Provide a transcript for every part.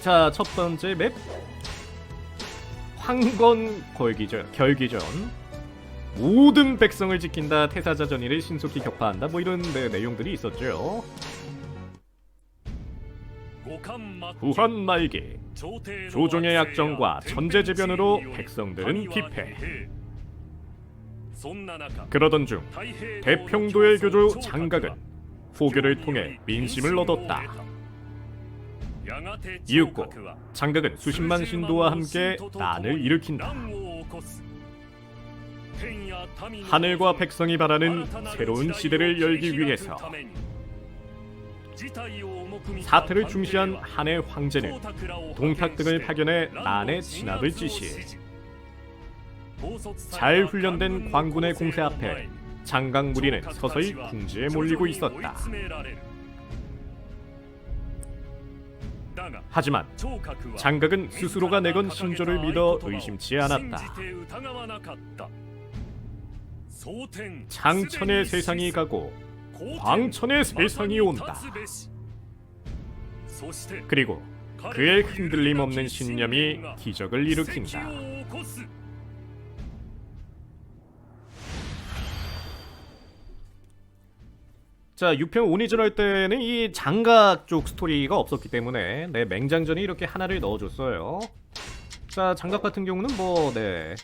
자, 첫 번째 맵 황건 걸기전, 결기전. 모든 백성을 지킨다 태사자 전의를 신속히 격파한다 뭐 이런 네, 내용들이 있었죠. 후한 말기 조종의 약정과 천재지변으로 백성들은 피폐. 그러던 중 대평도의 교주 장각은 포교를 통해 민심을 얻었다. 이윽고 장각은 수십만 신도와 함께 난을 일으킨다. 하늘과 백성이 바라는 새로운 시대를 열기 위해서 사태를 중시한 한의 황제는 동탁 등을 파견해 난의 진압을 지시. 잘 훈련된 광군의 공세 앞에 장각 무리는 서서히 궁지에 몰리고 있었다. 하지만 장각은 스스로가 내건 신조를 믿어 의심치 않았다. 장천의 세상이 가고 광천의 세상이 온다. 그리고 그의 흔들림 없는 신념이 기적을 일으킨다. 자, 6편 오리지널 때는 이 장각 쪽 스토리가 없었기 때문에 네, 맹장전이 이렇게 하나를 넣어줬어요. 자, 장각 같은 경우는 뭐, 네.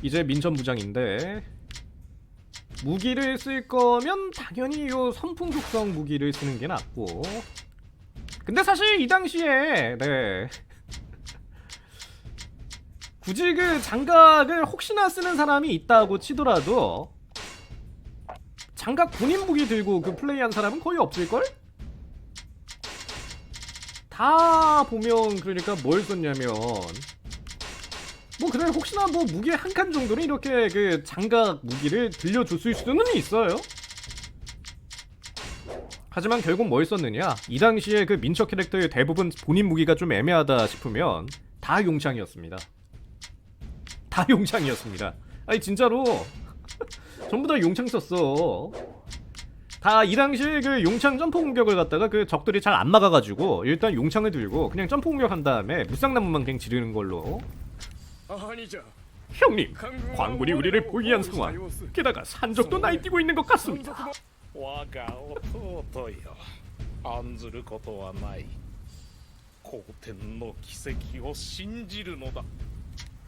이제 민천부장인데 무기를 쓸 거면 당연히 요 선풍 속성 무기를 쓰는 게 낫고 근데 사실 이 당시에 네 굳이 그 장갑을 혹시나 쓰는 사람이 있다고 치더라도 장갑 본인 무기 들고 그 플레이한 사람은 거의 없을걸? 다 보면 그러니까 뭘 썼냐면 뭐 그래 혹시나 뭐 무기 한 칸 정도는 이렇게 그 장갑 무기를 들려줬을 수는 있어요. 하지만 결국 뭘 썼느냐? 이 당시에 그 민첩 캐릭터의 대부분 본인 무기가 좀 애매하다 싶으면 다 용창이었습니다. 다 용창이었습니다. 아니 진짜로 전부 다 용창 썼어. 다 이 당시에 그 용창 점프 공격을 갖다가 그 적들이 잘 안 막아가지고 일단 용창을 들고 그냥 점프 공격한 다음에 무쌍나무만 그냥 지르는 걸로 兄者 형님, 광군이 우리를 포위한 상황. 게다가 산적도 날뛰고 있는 것 같습니다.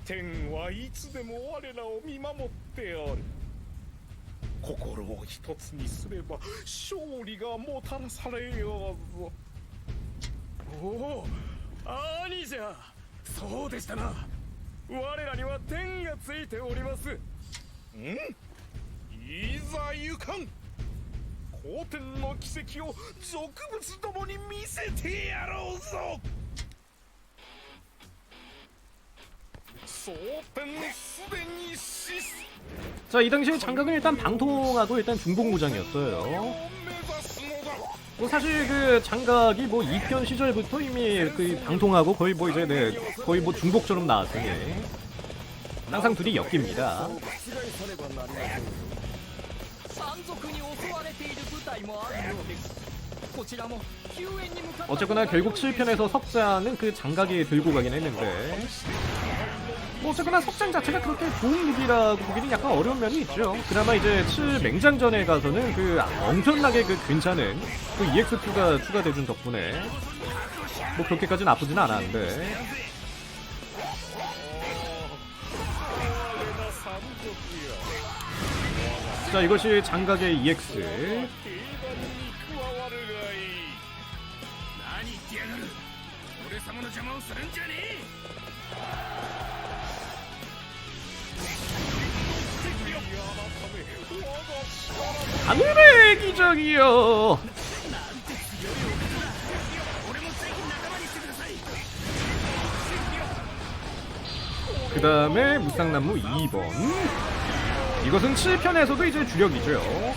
天はいつでも我らを見守っておる。心を一つにすれば勝利がもたらされようぞおお兄じゃそうでしたな。我らには天がついております。うんいざ行かん。皇天の奇跡を俗物どもに見せてやろうぞ。 자, 이 당시에 장각은 일단 방통하고 일단 중복 무장이었어요. 뭐 사실 그 장각이 뭐 2편 시절부터 이미 그 방통하고 거의 뭐 이제 네, 거의 뭐 중복처럼 나왔으니 항상 둘이 엮입니다. 어쨌거나 결국 7편에서 석자는 그 장각이 들고 가긴 했는데 뭐 어쨌거나 석장 자체가 그렇게 좋은 무기라고 보기는 약간 어려운 면이 있죠. 그나마 이제 7맹장전에 가서는 그 엄청나게 그 괜찮은 그 EX2가 추가되준 덕분에 뭐 그렇게까지 나쁘진 않았는데. 자 이것이 장각의 EX 하늘의 기적이요. 그 다음에 무쌍나무 2번. 이것은 7편에서도 이제 주력이죠.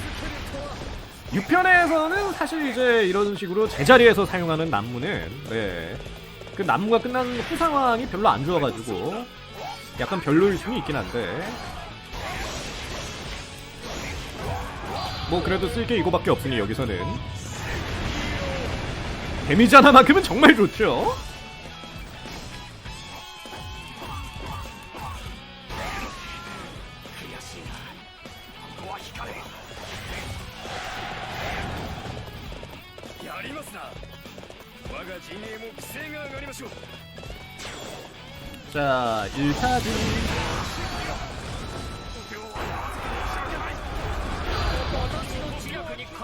6편에서는 사실 이제 이런 식으로 제자리에서 사용하는 난무는 네. 그 난무가 끝난 후 상황이 별로 안 좋아가지고 약간 별로일 수는 있긴 한데 뭐 그래도 쓸 게 이거밖에 없으니 여기서는 데미지 하나만큼은 정말 좋죠. 자, 1차지.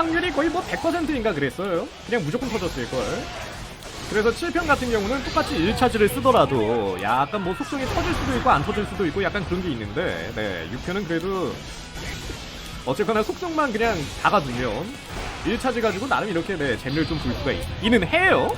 확률이 거의 뭐 100%인가 그랬어요. 그냥 무조건 터졌을걸. 그래서 7편 같은 경우는 똑같이 1차지를 쓰더라도 약간 뭐 속성이 터질 수도 있고 안 터질 수도 있고 약간 그런 게 있는데 네, 6편은 그래도 어쨌거나 속성만 그냥 박아두면 1차지 가지고 나름 이렇게 네, 재미를 좀 볼 수가 있 기는 해요.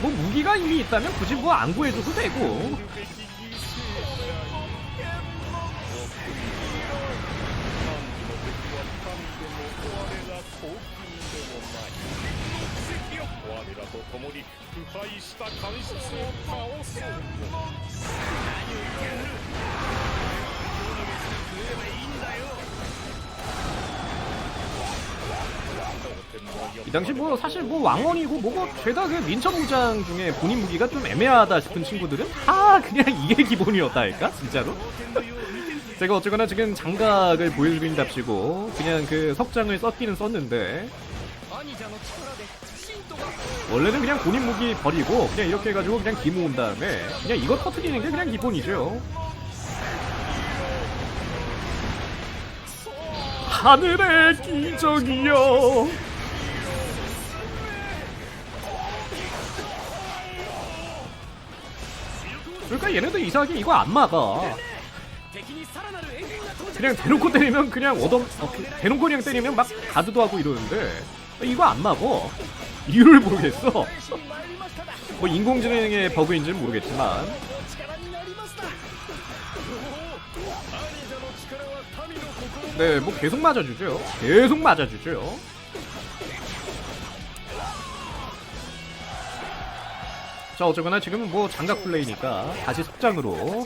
뭐 무기가 이미 있다면 굳이 뭐 안 구해줘도 되고 이 당시 뭐 사실 뭐 왕원이고 뭐고 죄다 그 민첩무장 중에 본인 무기가 좀 애매하다 싶은 친구들은 다 그냥 이게 기본이었다 할까 진짜로. 제가 어쨌거나 지금 장각을 보여주긴답시고 그냥 그 석장을 썼기는 썼는데 원래는 그냥 본인 무기 버리고 그냥 이렇게 해가지고 그냥 기 모은 다음에 그냥 이거 터트리는 게 그냥 기본이죠. 하늘의 기적이여. 그러니까 얘네도 이상하게 이거 안 막아. 그냥 대놓고 때리면 그냥 얻어 어, 그 대놓고 그냥 때리면 막 가드도 하고 이러는데 이거 안 막어. 이유를 모르겠어. 뭐 인공지능의 버그인지는 모르겠지만. 네뭐 계속 맞아주죠. 계속 맞아주죠. 자 어쩌거나 지금은 뭐 장갑 플레이니까 다시 속장으로.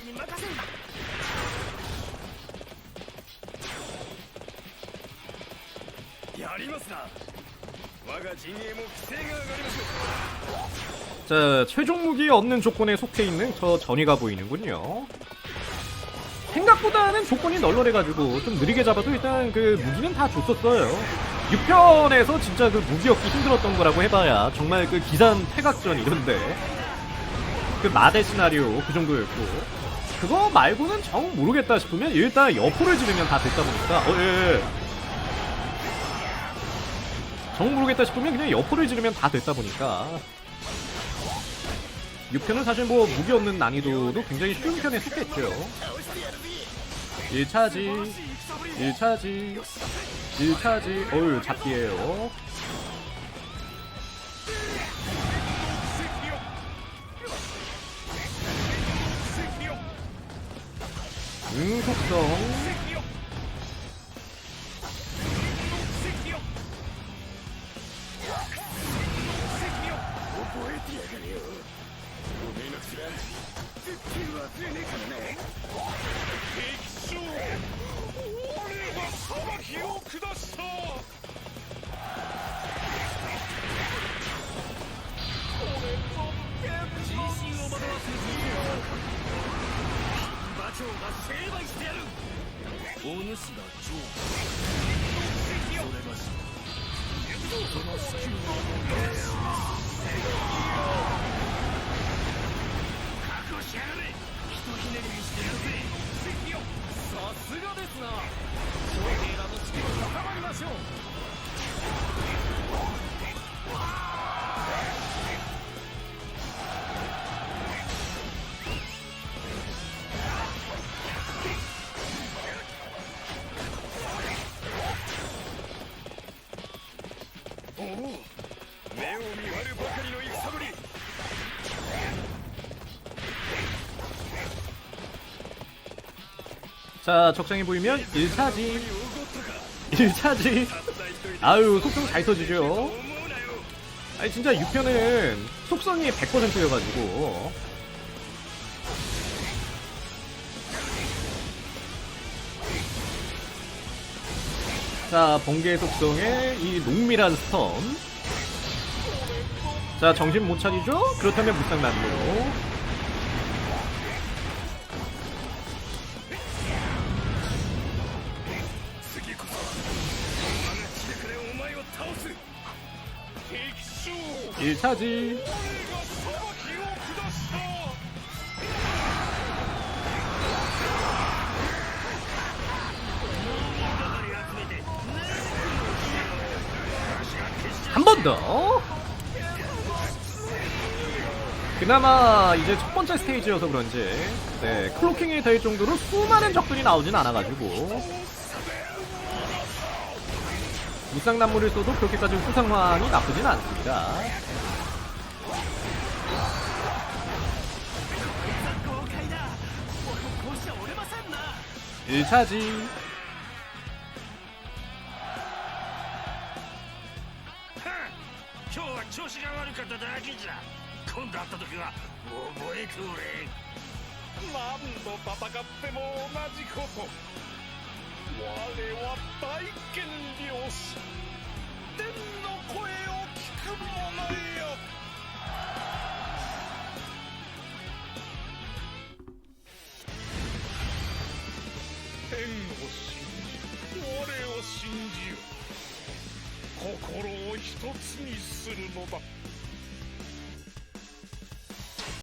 자 최종 무기 없는 조건에 속해 있는 저 전위가 보이는군요. 생각보다는 조건이 널널해가지고 좀 느리게 잡아도 일단 그 무기는 다 줬었어요. 6편에서 진짜 그 무기 없기 힘들었던 거라고 해봐야 정말 그 기산 태각전 이런데 그 마대 시나리오 그 정도였고 그거 말고는 정 모르겠다 싶으면 일단 여포를 지르면 다 됐다 보니까 어, 예, 예. 정 모르겠다 싶으면 그냥 여포를 지르면 다 됐다 보니까. 6편은 사실 뭐 무기 없는 난이도도 굉장히 쉬운 편에 속했죠. 1차지 1차지 1차지. 어휴 잡기에요 응속성 長が成敗してやるお主が長それがしその死球を。覚悟しやがれひとひねりにしてやるぜさすがですな将兵らの士気を高まりましょう 자 적성이 보이면 1차지. 1차지. 아유 속성 잘 써지죠? 아니 진짜 6편은 속성이 100%여가지고. 자 번개 속성에 이 농밀한 스턴. 자 정신 못 차리죠? 그렇다면 무쌍 난무요 1 차지. 한 번 더. 그나마 이제 첫 번째 스테이지여서 그런지 네 클로킹이 될 정도로 수많은 적들이 나오진 않아가지고. 무쌍나무를 써도 그렇게까지 후상황이 나쁘진 않습니다. 일차지 大権領士。天の声を聞く者よ。天を信じ我を信じよ。心を一つにするのだ。